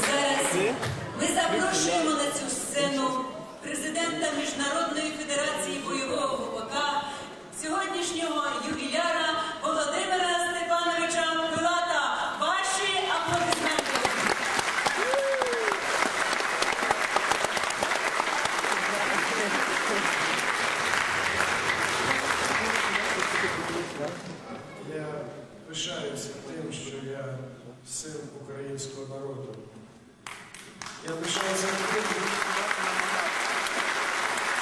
Зараз ми запрошуємо на цю сцену президента Міжнародної федерації бойового гопака, сьогоднішнього ювіляра Володимира Степановича Пилата. Ваші аплодисменти. Я пишаюся тим, що я син українського народу. Я пишаюся тим,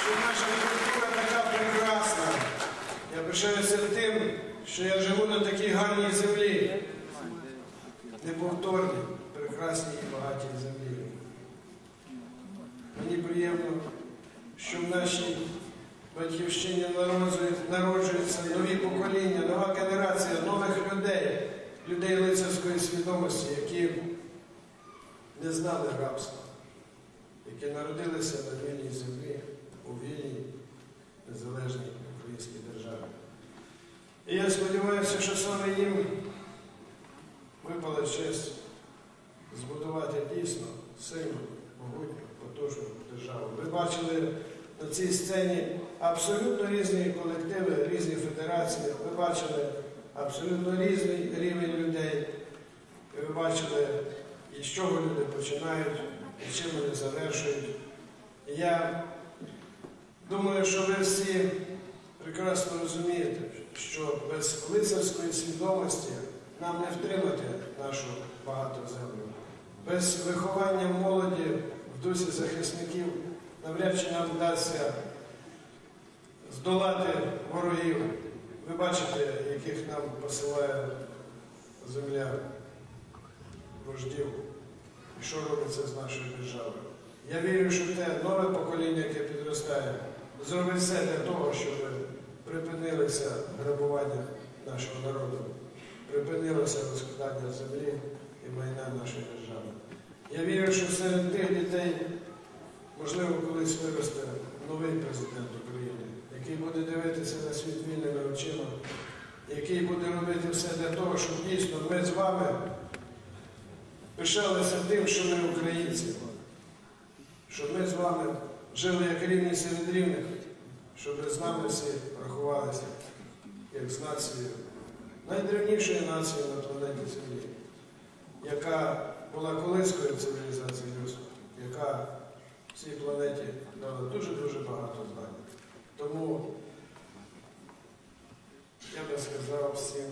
що наша культура така прекрасна. Я пишаюся тим, що я живу на такій гарній землі, неповторній, прекрасній і багатій землі. Мені приємно, що в батьківщині народжуються нові покоління, нова генерація нових людей, людей лицарської свідомості, які не знали рабства, які народилися на вільній землі, у вільній, незалежній українській державі. І я сподіваюся, що саме їм випала честь збудувати дійсно сильну, могутню, потужну державу. Ви бачили на цій сцені абсолютно різні колективи, різні федерації. Ви бачили абсолютно різний рівень людей. І ви бачили, із чого люди починають, і чим вони завершують. Я думаю, що ви всі прекрасно розумієте, що без лицарської свідомості нам не втримати нашу багату землю. Без виховання молоді в дусі захисників навряд чи нам вдасться здолати ворогів. Ви бачите, яких нам посилає земля вождів, і що робиться з нашою державою. Я вірю, що те нове покоління, яке підростає, зробить все для того, щоб припинилися грабування нашого народу, припинилося розкрадання землі і майна нашої держави. Я вірю, що серед тих дітей, можливо, колись виросте новий президент України, який буде дивитися на світ вільними очима, який буде робити все для того, щоб дійсно ми з вами пишалися тим, що ми українці, щоб ми з вами жили як рівні серед рівних, щоб з нами всі рахувалися як з нацією, найдревнішою нацією на планеті Землі, яка була колискою цивілізації людства, яка всій планеті дала дуже-дуже багато знань. Тому я би сказав всім